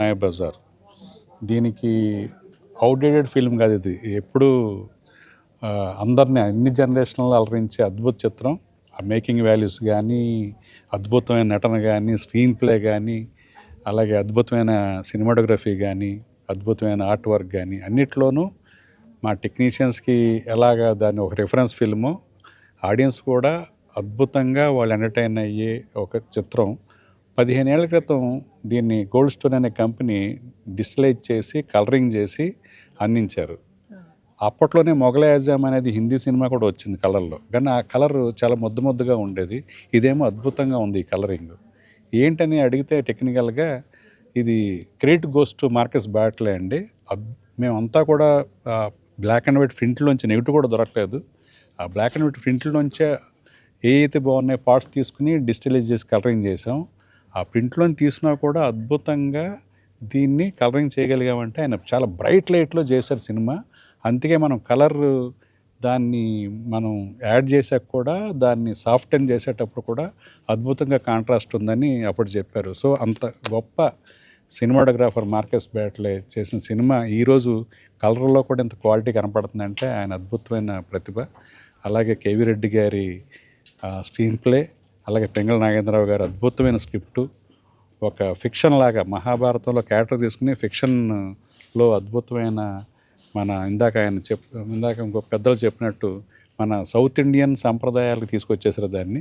మాయ బజార్. దీనికి outdated film కాదు ఇది. ఎప్పుడు అందరిని అందరినీ అన్ని జనరేషన్లో అలరించే అద్భుత చిత్రం. ఆ మేకింగ్ వాల్యూస్ కానీ అద్భుతమైన నటన కానీ స్క్రీన్ ప్లే కానీ అలాగే అద్భుతమైన సినిమాటోగ్రఫీ కానీ అద్భుతమైన ఆర్ట్ వర్క్ కానీ అన్నిట్లోనూ మా టెక్నీషియన్స్కి ఎలాగా దాన్ని ఒక రిఫరెన్స్ ఫిల్ము ఆడియన్స్ కూడా అద్భుతంగా వాళ్ళు ఎంటర్టైన్ అయ్యే ఒక చిత్రం. పదిహేను ఏళ్ళ క్రితం దీన్ని గోల్డ్ స్టోన్ అనే కంపెనీ డిస్ప్లేజ్ చేసి కలరింగ్ చేసి అందించారు. అప్పట్లోనే మొఘలై అజామ్ అనేది హిందీ సినిమా కూడా వచ్చింది కలర్లో. కానీ ఆ కలర్ చాలా ముద్దు ముద్దుగా ఉండేది. ఇదేమో అద్భుతంగా ఉంది ఈ కలరింగ్. ఏంటని అడిగితే టెక్నికల్గా ఇది credit goes to Marcus Bartley అండి. మేమంతా కూడా బ్లాక్ అండ్ వైట్ ప్రింట్లోంచి నెగిటివ్ కూడా దొరకలేదు. ఆ బ్లాక్ అండ్ వైట్ ప్రింట్లోంచే ఏ అయితే బాగున్నాయో పార్ట్స్ తీసుకుని డిజిటలైజ్ చేసి కలరింగ్ చేసాం. ఆ ప్రింట్లోని తీసినా కూడా అద్భుతంగా దీన్ని కలరింగ్ చేయగలిగామంటే ఆయన చాలా బ్రైట్ లైట్లో చేశారు సినిమా. అందుకే మనం కలర్ దాన్ని మనం యాడ్ చేసాక కూడా దాన్ని సాఫ్ట్ అండ్ చేసేటప్పుడు కూడా అద్భుతంగా కాంట్రాస్ట్ ఉందని అప్పుడు చెప్పారు. సో అంత గొప్ప సినిమాటోగ్రాఫర్ మార్కెస్ బ్యాట్లే చేసిన సినిమా ఈరోజు కలర్లో కూడా ఇంత క్వాలిటీ కనపడుతుందంటే ఆయన అద్భుతమైన ప్రతిభ. అలాగే కేవీ రెడ్డి గారి స్క్రీన్ ప్లే అలాగే పెంగళ నాగేంద్రరావు గారు అద్భుతమైన స్క్రిప్టు. ఒక ఫిక్షన్ లాగా మహాభారతంలో క్యారెక్టర్ తీసుకుని ఫిక్షన్లో అద్భుతమైన మన ఇందాక ఆయన చెప్ ఇందాక ఇంకో పెద్దలు చెప్పినట్టు మన సౌత్ ఇండియన్ సంప్రదాయాలకు తీసుకొచ్చేసారు దాన్ని.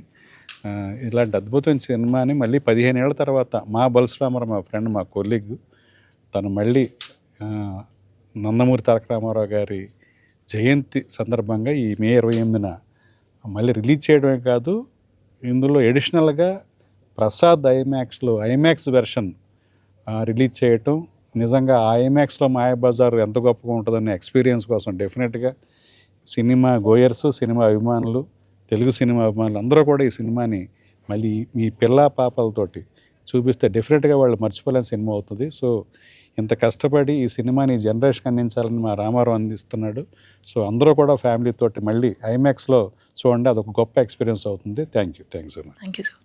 ఇలాంటి అద్భుతమైన సినిమాని మళ్ళీ పదిహేను ఏళ్ళ తర్వాత మా బలసురామారావు మా ఫ్రెండ్ మా కొలీగ్ తను మళ్ళీ నందమూరి తారక రామారావు గారి జయంతి సందర్భంగా ఈ మే ఇరవై ఎనిమిదిన మళ్ళీ రిలీజ్ చేయడమే కాదు ఇందులో ఎడిషనల్గా ప్రసాద్ ఐమాక్స్లో ఐమాక్స్ వెర్షన్ రిలీజ్ చేయటం. నిజంగా ఆ ఐమాక్స్లో మాయాబజార్ ఎంత గొప్పగా ఉంటుందనే ఎక్స్పీరియన్స్ కోసం డెఫినెట్గా సినిమా గోయర్స్ సినిమా అభిమానులు తెలుగు సినిమా అభిమానులు అందరూ కూడా ఈ సినిమాని మళ్ళీ మీ పిల్ల పాపలతోటి చూపిస్తే డెఫినెట్గా వాళ్ళు మర్చిపోలేని సినిమా అవుతుంది. సో ఇంత కష్టపడి ఈ సినిమాని జనరేషన్కి అందించాలని మా రామారావు అందిస్తున్నాడు. సో అందరూ కూడా ఫ్యామిలీతో మళ్ళీ ఐమాక్స్లో చూడండి అదొక గొప్ప ఎక్స్పీరియన్స్ అవుతుంది. Thank you thank you so much thank you sir